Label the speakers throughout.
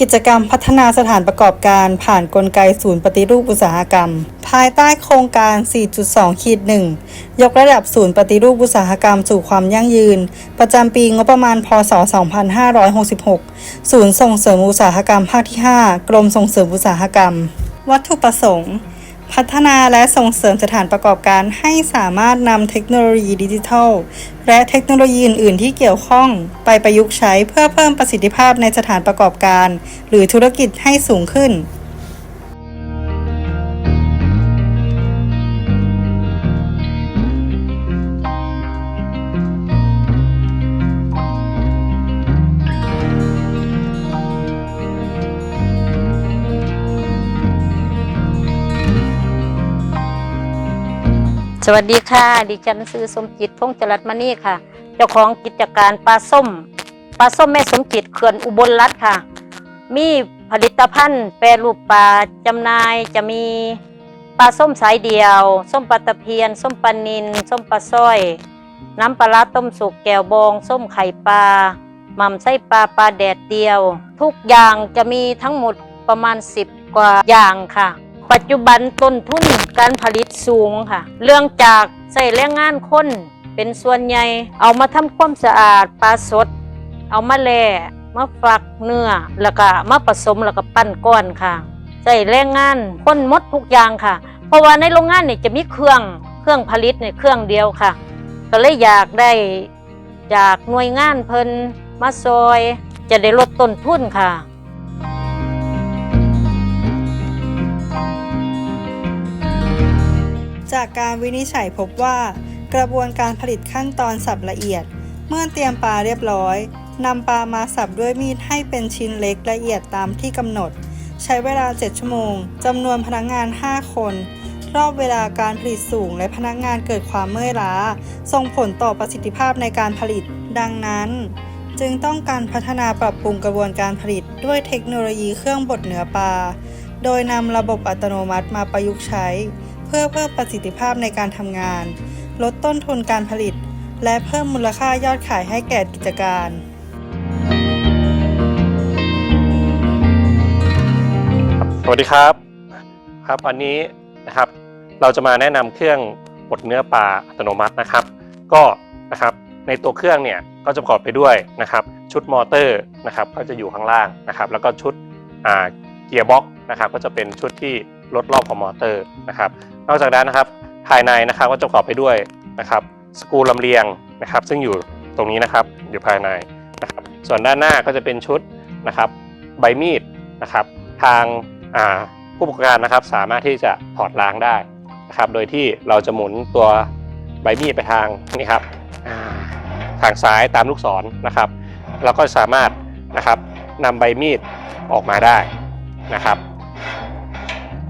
Speaker 1: กิจกรรมพัฒนาสถานประกอบการผ่านนกลไกศูนย์ปฏิรูปอุตสาหกรรม ภายใต้โครงการ 4.2ขีด1ยกระดับศูนย์ปฏิรูปอุตสาหกรรมสู่ความยั่งยืน ประจำปีงบประมาณ พศ 2566 ศูนย์ส่งเสริมอุตสาหกรรมภาคที่ 5 กรมส่งเสริมอุตสาหกรรม วัตถุประสงค์ พัฒนาและส่งเสริมสถานประกอบการให้สามารถนำเทคโนโลยีดิจิทัล และเทคโนโลยีอื่น ๆ ที่เกี่ยวข้องไปประยุกต์ใช้เพื่อเพิ่มประสิทธิภาพในสถานประกอบการ หรือธุรกิจให้สูงขึ้น
Speaker 2: สวัสดีค่ะ ดิฉันซื้อสมจิตพงจรัสมณีค่ะ เจ้าของกิจการปลาส้มปลาส้มแม่สมจิตเขื่อนอุบลรัตน์ค่ะ มีผลิตภัณฑ์ แปรรูปปลาจำหน่ายจะมีปลาส้มสายเดียว ส้มปลาตะเพียน ส้มปลานิน ส้มปลาสร้อย น้ำปลาร้าต้มสุกแก้วบอง ส้มไข่ปลาหม่ำไส้ปลาปลาแดดเดียว ทุกอย่างจะมีทั้งหมดประมาณ 10 กว่าอย่างค่ะ ปัจจุบันต้นทุนการผลิตสูงค่ะ เรื่องจากใส่แรงงานคนเป็นส่วนใหญ่เอามาทำความสะอาดปลาสด เอามาแล่มาฝักเนื้อแล้วก็มาผสมแล้วก็ปั้นก้อนค่ะ ใส่แรงงานคนมดทุกอย่างค่ะ เพราะว่าในโรงงานเนี่ยจะมีเครื่องเครื่องผลิตเนี่ยเครื่องเดียวค่ะ ก็เลยอยากได้จากหน่วยงานเพิ่นมาซอย จะได้ลดต้นทุนค่ะ
Speaker 1: จากการวินิจฉัยพบว่า กระบวนการผลิตขั้นตอนสับละเอียด เมื่อเตรียมปลาเรียบร้อยนำปลามาสับด้วยมีดให้เป็นชิ้นเล็กละเอียดตามที่กำหนด ใช้เวลา 7 ชั่วโมงจำนวนพนักงาน 5 คน รอบเวลาการผลิตสูงและพนักงานเกิดความเมื่อยล้า ส่งผลต่อประสิทธิภาพในการผลิต ดังนั้น จึงต้องการพัฒนาปรับปรุงกระบวนการผลิตด้วยเทคโนโลยีเครื่องบดเนื้อปลา โดยนำระบบอัตโนมัติมาประยุกต์ใช้ เพื่อเพิ่มประสิทธิภาพในการทำงาน ลดต้นทุนการผลิต และเพิ่มมูลค่ายอดขายให้แก่กิจการ
Speaker 3: สวัสดีครับครับวันนี้นะครับเราจะมาแนะนำเครื่องบดเนื้อปลาอัตโนมัตินะครับ ก็นะครับในตัวเครื่องเนี่ยก็จะประกอบไปด้วยนะครับ ชุดมอเตอร์นะครับก็จะอยู่ข้างล่างนะครับ แล้วก็ชุดเกียร์บ็อกนะครับก็จะเป็นชุดที่ ลดรอบของมอเตอร์นะครับ นอกจากนั้นนะครับภายในนะครับก็จะประกอบไปด้วยนะครับสกรูลำเลียงนะครับ ซึ่งอยู่ตรงนี้นะครับอยู่ภายในนะครับ ส่วนด้านหน้าก็จะเป็นชุดนะครับใบมีดนะครับ ทางาผู้ประกอบการนะครับ สามารถที่จะถอดล้างได้นะครับ โดยที่เราจะหมุนตัวใบมีดไปทางนี่ครับทางซ้ายตามลูกศรนะครับ เราก็สามารถนะครับนำใบมีดออกมาได้นะครับ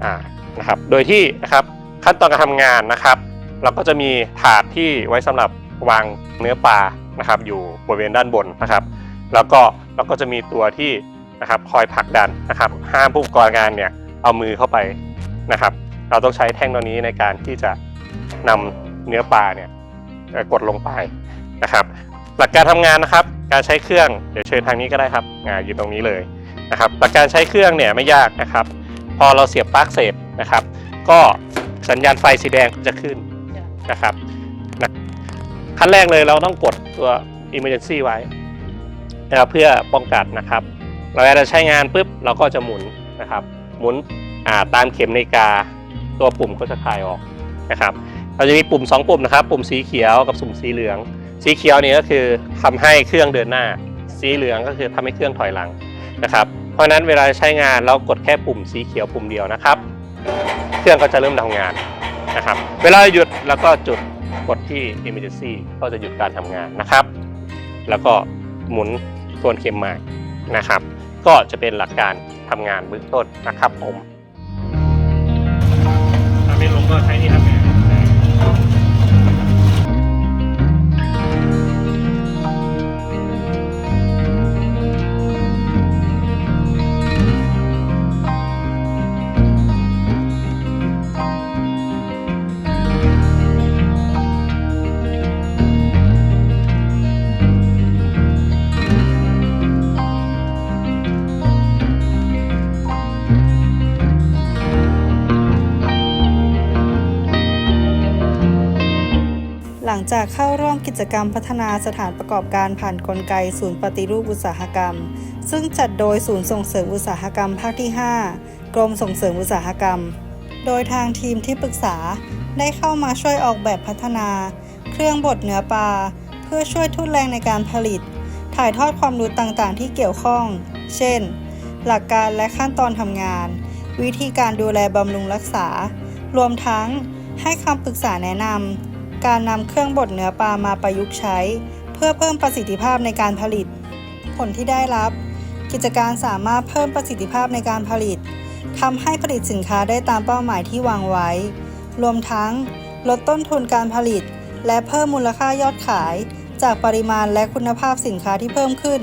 Speaker 3: อ่านะครับโดยที่นะครับขั้นตอนการทำงานนะครับ เราก็จะมีถาดที่ไว้สำหรับวางเนื้อปลานะครับ อยู่บริเวณด้านบนนะครับ แล้วก็เราก็จะมีตัวที่นะครับคอยผลักดันนะครับ ห้ามผู้ประกอบการเนี่ยเอามือเข้าไปนะครับ เราต้องใช้แท่งตัวนี้ในการที่จะนำเนื้อปลาเนี่ยกดลงไปนะครับ หลักการทำงานนะครับ การใช้เครื่องเดี๋ยวเชิญทางนี้ก็ได้ครับอยู่ตรงนี้เลยนะครับ หลักการใช้เครื่องเนี่ยไม่ยากนะครับ พอเราเสียบปลั๊กเสร็จนะครับ ก็สัญญาณไฟสีแดงจะขึ้นนะครับนะขั้นแรกเลยเราต้องกดตัว emergency ไว้นะครับเพื่อป้องกันนะครับ เราจะใช้งานปุ๊บเราก็จะหมุนนะครับ หมุนาตามเข็มนาฬิกาตัวปุ่มก็จะคลายออกนะครับ เราจะมีปุ่ม 2 ปุ่มนะครับ ปุ่มสีเขียวกับปุ่มสีเหลือง สีเขียวนี่ก็คือทำให้เครื่องเดินหน้า สีเหลืองก็คือทำให้เครื่องถอยหลังนะครับ เพราะฉะนั้นเวลาใช้งานเรากดแค่ปุ่มสีเขียวปุ่มเดียวนะครับ เครื่องก็จะเริ่มทำงานนะครับ เวลาหยุดแล้วก็จุดกดที่ emergency ก็จะหยุดการทำงานนะครับ แล้วก็หมุนทวนเข็มใหม่นะครับ ก็จะเป็นหลักการทำงานเบื้องต้นนะครับผมถ้าไม่ลงก็ใช้นี่ครับ หลัง
Speaker 1: จากเข้าร่วมกิจกรรมพัฒนาสถานประกอบการผ่านนกลไกศูนย์ปฏิรูปอุตสาหกรรม ซึ่งจัดโดยศูนย์ส่งเสริมอุตสาหกรรมภาคที่ 5 กรมส่งเสริมอุตสาหกรรม โดยทางทีมที่ปรึกษาได้เข้ามาช่วยออกแบบพัฒนา เครื่องบดเนื้อปลา เพื่อช่วยทุนแรงในการผลิต ถ่ายทอดความรู้ต่างๆ ที่เกี่ยวข้อง เช่น หลักการและขั้นตอนทำงาน วิธีการดูแลบำรุงรักษา รวมทั้งให้คำปรึกษาแนะนำ การนำเครื่องบดเนื้อปลามาประยุกต์ใช้ เพื่อเพิ่มประสิทธิภาพในการผลิต ผลที่ได้รับ กิจการสามารถเพิ่มประสิทธิภาพในการผลิตทำให้ผลิตสินค้าได้ตามเป้าหมายที่วางไว้ รวมทั้ง ลดต้นทุนการผลิต และเพิ่มมูลค่ายอดขาย จากปริมาณและคุณภาพสินค้าที่เพิ่มขึ้น